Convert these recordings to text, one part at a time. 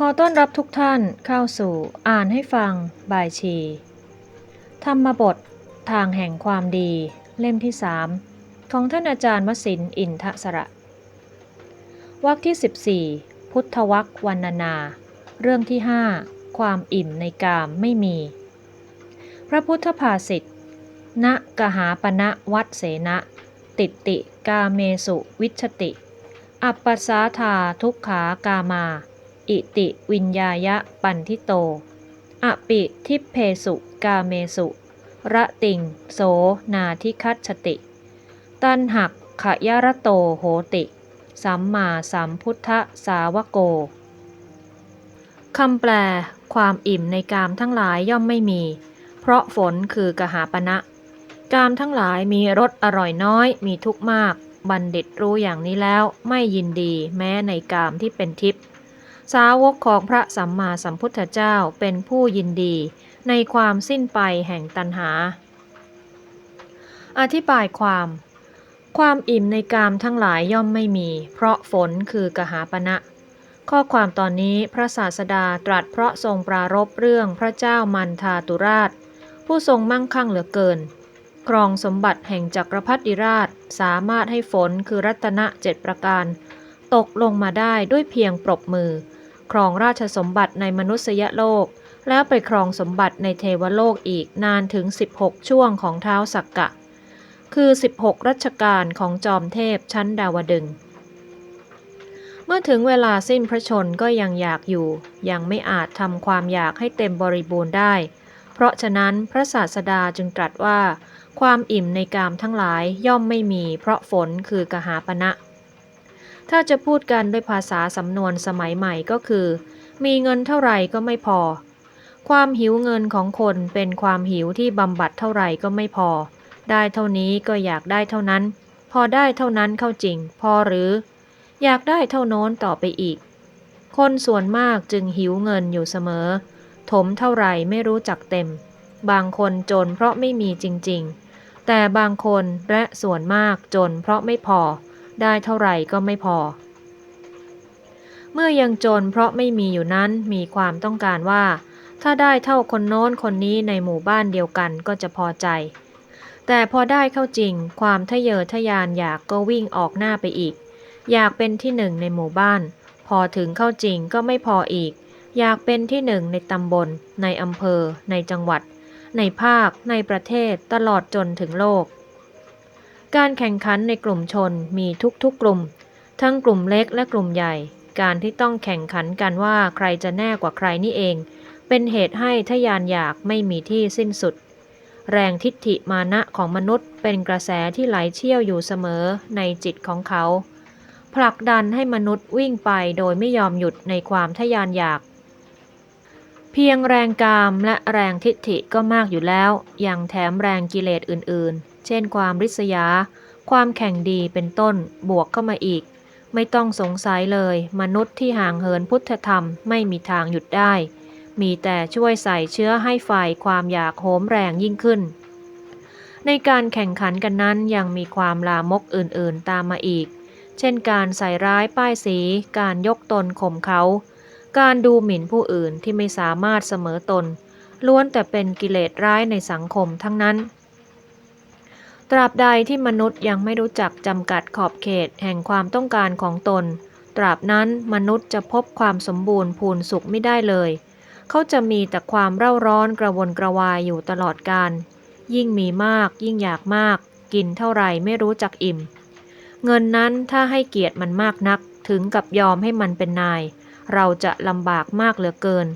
ขอต้อนรับทุกท่านเข้าสู่อ่านให้ฟังบายชี ธรรมบททางแห่งความดีเล่มที่3ของท่านอาจารย์วสินอินทสระ วรรคที่ 14 พุทธวักวันานา เรื่องที่ 5 ความอิ่มในกามไม่มี พระพุทธภาษิตณกหาปณะวัดเสนะติติกาเมสุวิชติ อัปปสาธาทุกขากามา อิติวิญญายะปันทิโต อปิทิพเพสุกาเมสุระติงโสนาทิคัตชติ ตันหักขยรโตโหติ สัมมาสัมพุทธสาวโก คำแปล ความอิ่มในกามทั้งหลายย่อมไม่มี เพราะฝนคือกหาปณะกามทั้งหลายมีรสอร่อยน้อย มีทุกข์มาก บัณฑิตรู้อย่างนี้แล้วไม่ยินดีแม้ในกามที่เป็นทิพย์ สาวกของพระสัมมาสัมพุทธเจ้าเป็นผู้ยินดี ในความสิ้นไปแห่งตัณหา อธิบายความ ความอิ่มในกามทั้งหลายย่อมไม่มี เพราะฝนคือกหาปณะข้อความตอนนี้พระศาสดาตรัสเพราะทรงปรารบเรื่องพระเจ้ามันทาตุราช ผู้ทรงมั่งคั่งเหลือเกิน ครองสมบัติแห่งจักรพรรดิราชสามารถให้ฝนคือรัตนะเจ็ดประการ ตกลงมาได้ด้วยเพียงปรบมือ ครองราชสมบัติในมนุษยโลก แล้วไปครองสมบัติในเทวโลกอีกนานถึง 16 ช่วงของเท้าสักกะ คือ 16 รัชกาลของจอมเทพชั้นดาวดึง เมื่อถึงเวลาสิ้นพระชนก็ยังอยากอยู่ ยังไม่อาจทำความอยากให้เต็มบริบูรณ์ได้ เพราะฉะนั้นพระศาสดาจึงตรัสว่า ความอิ่มในกามทั้งหลายย่อมไม่มี เพราะฝนคือกหาปณะ ถ้าจะพูดกันด้วยภาษาสำนวนสมัยใหม่ก็คือ มีเงินเท่าไหร่ก็ไม่พอ ความหิวเงินของคนเป็นความหิวที่บำบัดเท่าไหร่ก็ไม่พอ ได้เท่านี้ก็อยากได้เท่านั้น พอได้เท่านั้นเข้าจริง พอหรือ อยากได้เท่าโน้นต่อไปอีก คนส่วนมากจึงหิวเงินอยู่เสมอ ถมเท่าไหร่ไม่รู้จักเต็ม บางคนจนเพราะไม่มีจริง ๆ แต่บางคนและส่วนมากจนเพราะไม่พอ ได้เท่าไหร่ก็ไม่พอ เมื่อยังจนเพราะไม่มีอยู่นั้นมีความต้องการว่า ถ้าได้เท่าคนโน้นคนนี้ในหมู่บ้านเดียวกันก็จะพอใจ แต่พอได้เข้าจริง ความทะเยอทะยานอยากก็วิ่งออกหน้าไปอีก อยากเป็นที่หนึ่งในหมู่บ้าน พอถึงเข้าจริงก็ไม่พออีก อยากเป็นที่หนึ่งในตำบล ในอำเภอ ในจังหวัด ในภาค ในประเทศตลอดจนถึงโลก การแข่งขันในกลุ่มชนมีทุกๆกลุ่ม ทั้งกลุ่มเล็กและกลุ่มใหญ่ การที่ต้องแข่งขันกันว่าใครจะแน่กว่าใครนี่เอง เป็นเหตุให้ทะยานอยากไม่มีที่สิ้นสุด แรงทิฏฐิมานะของมนุษย์เป็นกระแสที่ไหลเชี่ยวอยู่เสมอในจิตของเขา ผลักดันให้มนุษย์วิ่งไปโดยไม่ยอมหยุดในความทะยานอยากเพียงแรงกามและแรงทิฏฐิก็มากอยู่แล้ว ยังแถมแรงกิเลสอื่นๆ เช่นความริษยา ความแข่งดีเป็นต้นบวกเข้ามาอีก ไม่ต้องสงสัยเลย มนุษย์ที่ห่างเหินพุทธธรรมไม่มีทางหยุดได้ มีแต่ช่วยใส่เชื้อให้ฝ่ายความอยากโหมแรงยิ่งขึ้น ในการแข่งขันกันนั้นยังมีความลามกอื่นๆตามมาอีก เช่นการใส่ร้ายป้ายสี การยกตนข่มเขา การดูหมิ่นผู้อื่นที่ไม่สามารถเสมอตนล้วนแต่เป็นกิเลสร้ายในสังคมทั้งนั้น ตราบใดที่มนุษย์ยังไม่รู้จักจำกัดขอบเขตแห่งความต้องการของตน ตราบนั้นมนุษย์จะพบความสมบูรณ์พูนสุขไม่ได้เลย เขาจะมีแต่ความเร่าร้อนกระวนกระวายอยู่ตลอดการ ยิ่งมีมากยิ่งอยากมาก กินเท่าไหร่ไม่รู้จักอิ่ม เงินนั้นถ้าให้เกียรติมันมากนัก ถึงกับยอมให้มันเป็นนาย เราจะลำบากมากเหลือเกิน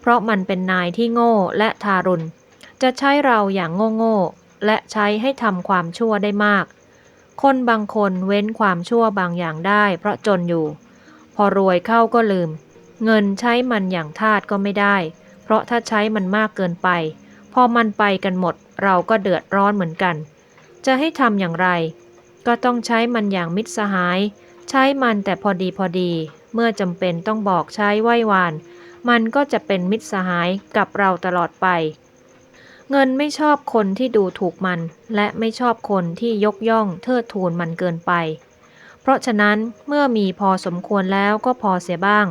เพราะมันเป็นนายที่โง่และทารุณ จะใช้เราอย่างโง่โง่ และใช้ให้ทำความชั่วได้มาก คนบางคนเว้นความชั่วบางอย่างได้ เพราะจนอยู่ พอรวยเข้าก็ลืม เงินใช้มันอย่างทาสก็ไม่ได้ เพราะถ้าใช้มันมากเกินไป พอมันไปกันหมดเราก็เดือดร้อนเหมือนกัน จะให้ทำอย่างไร ก็ต้องใช้มันอย่างมิตรสหาย ใช้มันแต่พอดีพอดี เมื่อจำเป็นต้องบอกใช้ไหว้วาน มันก็จะเป็นมิตรสหายกับเราตลอดไป เงินไม่ชอบคนที่ดูถูกมัน และไม่ชอบคนที่ยกย่องเทิดทูนมันเกินไป เพราะฉะนั้นเมื่อมีพอสมควรแล้วก็พอเสียบ้าง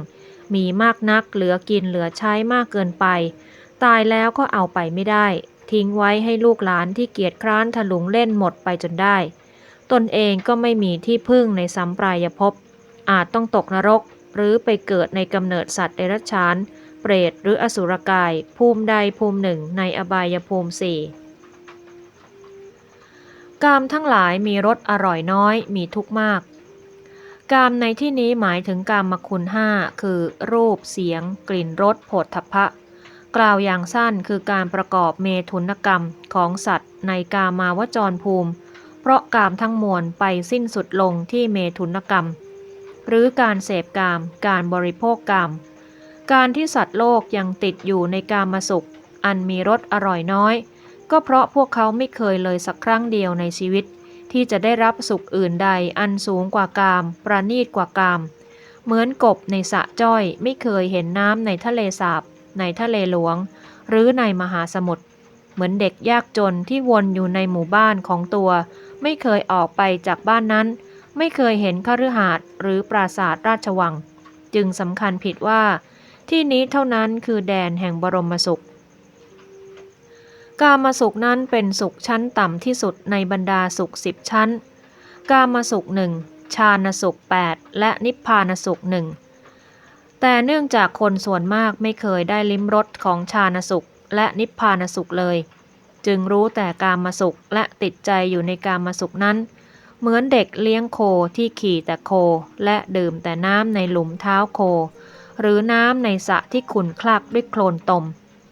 มีมากนักเหลือกินเหลือใช้มากเกินไป ตายแล้วก็เอาไปไม่ได้ ทิ้งไว้ให้ลูกหลานที่เกียจคร้านถลุงเล่นหมดไปจนได้ ตนเองก็ไม่มีที่พึ่งในสัมปรายภพอาจต้องตกนรกหรือไปเกิดในกำเนิดสัตว์เดรัจฉาน เปรตหรืออสุรกาย ภูมิใดภูมิหนึ่งในอบายภูมิสี่กามทั้งหลายมีรสอร่อยน้อยมีทุกข์มาก กามในที่นี้หมายถึงกามมคุณห้าคือ รูปเสียง กลิ่นรสโผฏฐัพพะ กล่าวอย่างสั้นคือการประกอบเมถุนกรรมของสัตว์ ในกามาวจรภูมิ เพราะกามทั้งมวลไปสิ้นสุดลงที่เมถุนกรรม หรือการเสพกาม การบริโภคกาม การที่สัตว์โลกยังติดอยู่ในกามสุข อันมีรสอร่อยน้อย ก็เพราะพวกเขาไม่เคยเลยสักครั้งเดียวในชีวิต ที่จะได้รับสุขอื่นใดอันสูงกว่ากาม ประณีตกว่ากาม เหมือนกบในสะจ้อยไม่เคยเห็นน้ำในทะเลสาบ ในทะเลหลวง หรือในมหาสมุทรเหมือนเด็กยากจนที่วนอยู่ในหมู่บ้านของตัว ไม่เคยออกไปจากบ้านนั้น ไม่เคยเห็นคฤหาสน์หรือปราสาทราชวัง จึงสำคัญผิดว่า ที่นี้เท่านั้นคือแดนแห่งบรมสุข กามสุขนั้นเป็นสุขชั้นต่ำที่สุดในบรรดาสุขสิบชั้น กามสุขหนึ่งฌานสุข 8 และนิพพานสุขหนึ่งแต่เนื่องจากคนส่วนมากไม่เคยได้ลิ้มรสของฌานสุขและนิพพานสุขเลย จึงรู้แต่กามสุขและติดใจอยู่ในกามสุขนั้น เหมือนเด็กเลี้ยงโคที่ขี่แต่โค และดื่มแต่น้ำในหลุมเท้าโค หรือน้ำในสระที่ขุ่นคลักด้วยโคลนตม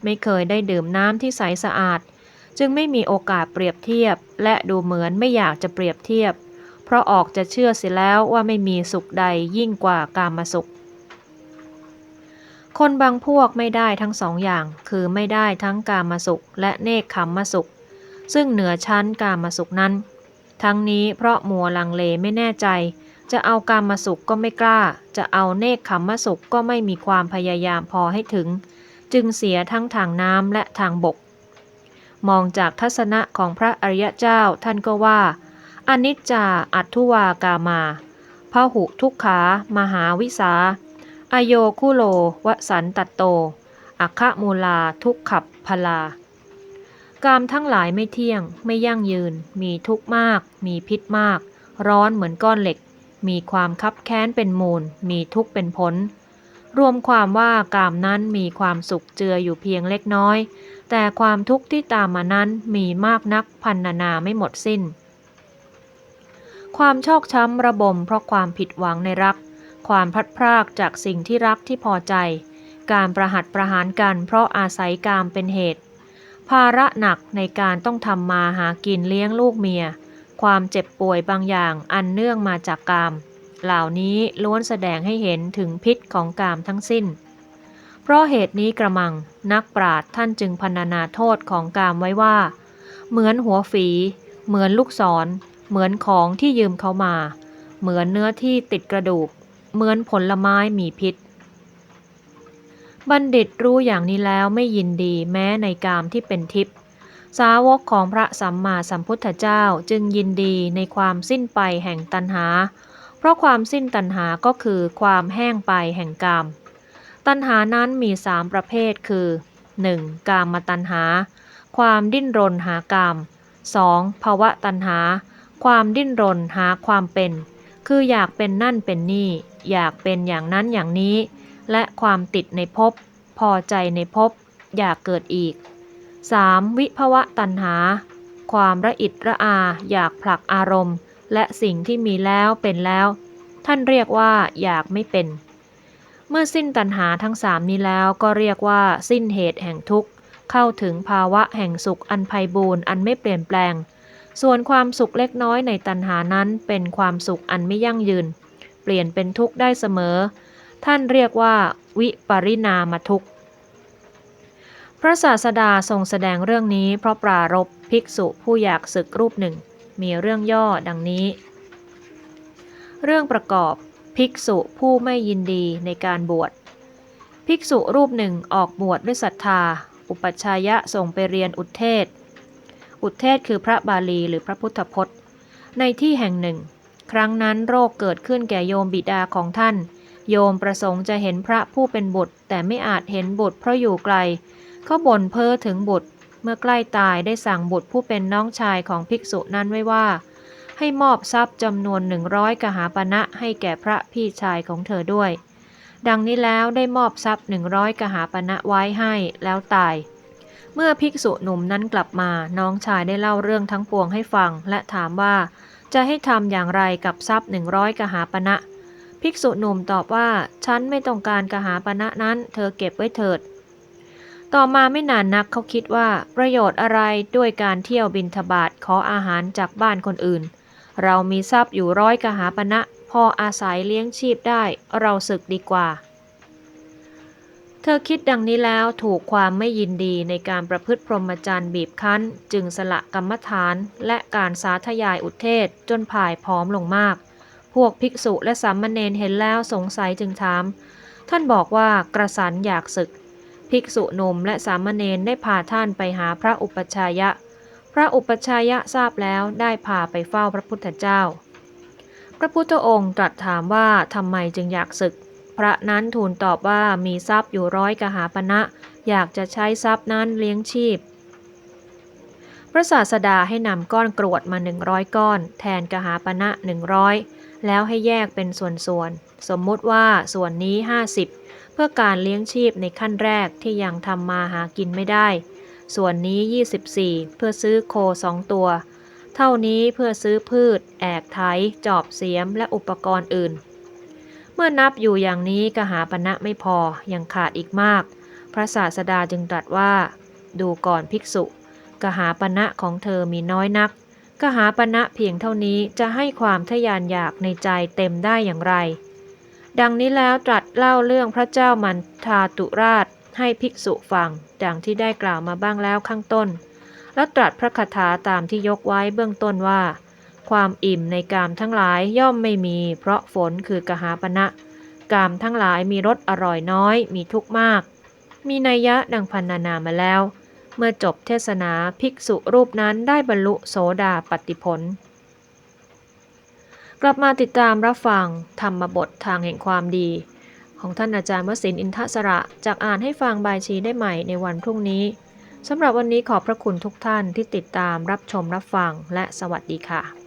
ไม่เคยได้ดื่มน้ำที่ใสสะอาด จึงไม่มีโอกาสเปรียบเทียบ และดูเหมือนไม่อยากจะเปรียบเทียบ เพราะออกจะเชื่อเสียแล้วว่าไม่มีสุขใดยิ่งกว่ากามสุข คนบางพวกไม่ได้ทั้งสองอย่าง คือไม่ได้ทั้งกามสุข และเนคขมสุข ซึ่งเหนือชั้นกามสุขนั้น ทั้งนี้เพราะมัวลังเลไม่แน่ใจ จะเอากามสุขก็ไม่กล้า จะเอาเนคขมสุขก็ไม่มีความพยายามพอให้ถึง จึงเสียทั้งทางน้ำและทางบก มองจากทัศนะของพระอริยเจ้าท่านก็ว่า อนิจจาอัตถุวากามาพหุทุกขามหาวิสา อโยคุโลวสันตัตโต อัคคมูลาทุกขับพลากามทั้งหลายไม่เที่ยง ไม่ยั่งยืน มีทุกข์มาก มีพิษมาก ร้อนเหมือนก้อนเหล็ก มีความคับแค้นเป็นมูล มีทุกข์เป็นผล รวมความว่ากามนั้นมีความสุขเจืออยู่เพียงเล็กน้อย แต่ความทุกข์ที่ตามมานั้นมีมากนักพันนานาไม่หมดสิ้น ความชอกช้ำระบมเพราะความผิดหวังในรัก ความพัดพรากจากสิ่งที่รักที่พอใจ การประหัตประหารกันเพราะอาศัยกามเป็นเหตุ ภาระหนักในการต้องทำมาหากินเลี้ยงลูกเมีย ความเจ็บป่วยบางอย่างอันเนื่องมาจากกาม เหล่านี้ล้วนแสดงให้เห็นถึงพิษของกามทั้งสิ้น เพราะเหตุนี้กระมังนักปราดท่านจึงพรรณนาโทษของกามไว้ว่า เหมือนหัวฝี เหมือนลูกศร เหมือนของที่ยืมเขามา เหมือนเนื้อที่ติดกระดูก เหมือนผลไม้มีพิษ บัณฑิตรู้อย่างนี้แล้วไม่ยินดีแม้ในกามที่เป็นทิพย์ สาวกของพระสัมมาสัมพุทธเจ้าจึงยินดีในความสิ้นไปแห่งตัณหา เพราะความสิ้นตัณหาก็คือความแห้งไปแห่งกาม ตัณหานั้นมีสามประเภทคือ 1. กามาตัณหา ความดิ้นรนหากาม 2. ภาวะตัณหา ความดิ้นรนหาความเป็น คืออยากเป็นนั่นเป็นนี่ อยากเป็นอย่างนั้นอย่างนี้ และความติดในภพพอใจในภพอยากเกิดอีก 3. วิภวะตัณหา ความระอิดระอาอยากผลักอารมณ์ และสิ่งที่มีแล้วเป็นแล้ว ท่านเรียกว่าอยากไม่เป็น เมื่อสิ้นตัณหาทั้งสามนี้แล้วก็เรียกว่า สิ้นเหตุแห่งทุกข์ เข้าถึงภาวะแห่งสุขอันไพบูรณ์อันไม่เปลี่ยนแปลง ส่วนความสุขเล็กน้อยในตัณหานั้นเป็นความสุขอันไม่ยั่งยืน เปลี่ยนเป็นทุกข์ได้เสมอ ท่านเรียกว่า วิปริณามทุกข์ พระศาสดาทรงแสดงเรื่องนี้เพราะปรารบภิกษุผู้อยากศึกรูปหนึ่ง มีเรื่องย่อดังนี้ เรื่องประกอบภิกษุผู้ไม่ยินดีในการบวช ภิกษุรูปหนึ่งออกบวชด้วยศรัทธา อุปัชฌายะส่งไปเรียนอุเทศ อุเทศคือพระบาลีหรือพระพุทธพจน์ ในที่แห่งหนึ่ง ครั้งนั้นโรคเกิดขึ้นแก่โยมบิดาของท่าน โยมประสงค์จะเห็นพระผู้เป็นบุตร แต่ไม่อาจเห็นบุตรเพราะอยู่ไกล เขาบ่นเพ้อถึงบุตร เมื่อใกล้ตายได้สั่งบุตรผู้เป็นน้องชายของภิกษุนั้นไว้ว่า ให้มอบทรัพย์จำนวนหนึ่งร้อยกหาปณะให้แก่พระพี่ชายของเธอด้วย ดังนี้แล้วได้มอบทรัพย์หนึ่งร้อยกหาปณะไว้ให้แล้วตาย เมื่อภิกษุหนุ่มนั้นกลับมา น้องชายได้เล่าเรื่องทั้งปวงให้ฟัง และถามว่า จะให้ทำอย่างไรกับทรัพย์หนึ่งร้อยกหาปณะภิกษุหนุ่มตอบว่า ฉันไม่ต้องการกหาปณะนั้น เธอเก็บไว้เถิด ต่อมาไม่นานนักเขาคิดว่าประโยชน์อะไรด้วยการเที่ยวบินทบาทขออาหารจากบ้านคนอื่น เรามีทรัพย์อยู่ร้อยกหาปณะพออาศัยเลี้ยงชีพได้เราศึกดีกว่า เธอคิดดังนี้แล้วถูกความไม่ยินดีในการประพฤติพรหมจรรย์บีบคั้น จึงสละกรรมฐานและการสาธยายอุเทศจนผ่ายพร้อมลงมาก พวกภิกษุและสามเณรเห็นแล้วสงสัยจึงถาม ท่านบอกว่ากระสันอยากศึก ภิกษุหนุ่มและสามเณรได้พาท่านไปหาพระอุปชายะ พระอุปชายะทราบแล้วได้พาไปเฝ้าพระพุทธเจ้า พระพุทธองค์ตรัสถามว่าทำไมจึงอยากศึก พระนั้นทูลตอบว่ามีทรัพย์อยู่ร้อยกหาปณะอยากจะใช้ทรัพย์นั้นเลี้ยงชีพ พระศาสดาให้นำก้อนกรวดมาหนึ่งร้อยก้อน แทนกหาปณะหนึ่งร้อยแล้วให้แยกเป็นส่วนๆ สมมุติว่าส่วนนี้ 50 เพื่อการเลี้ยงชีพในขั้นแรกที่ยังทำมาหากินไม่ได้ ส่วนนี้ 24 เพื่อซื้อโคสองตัว เท่านี้เพื่อซื้อพืช แอกไถจอบเสียมและอุปกรณ์อื่น เมื่อนับอยู่อย่างนี้กหาปณะไม่พอยังขาดอีกมาก พระศาสดาจึงตรัสว่า ดูก่อนภิกษุกหาปณะของเธอมีน้อยนักกหาปณะเพียงเท่านี้จะให้ความทะยานอยากในใจเต็มได้อย่างไร ดังนี้แล้วตรัสเล่าเรื่องพระเจ้ามันทาตุราชให้ภิกษุฟัง ดังที่ได้กล่าวมาบ้างแล้วข้างต้น แล้วตรัสพระคาถาตามที่ยกไว้เบื้องต้นว่า ความอิ่มในกามทั้งหลายย่อมไม่มี เพราะฝนคือกหาปณะกามทั้งหลายมีรสอร่อยน้อย มีทุกข์มาก มีนัยยะดังพันนานามาแล้ว เมื่อจบเทศนาภิกษุรูปนั้นได้บรรลุโสดาปติผล กลับมาติดตามรับฟังธรรมบททางแห่งความดี ของท่านอาจารย์วสินอินทศระจากอ่านให้ฟังบายชีได้ใหม่ในวันพรุ่งนี้สำหรับวันนี้ขอบพระคุณทุกท่านที่ติดตามรับชมรับฟังและสวัสดีค่ะ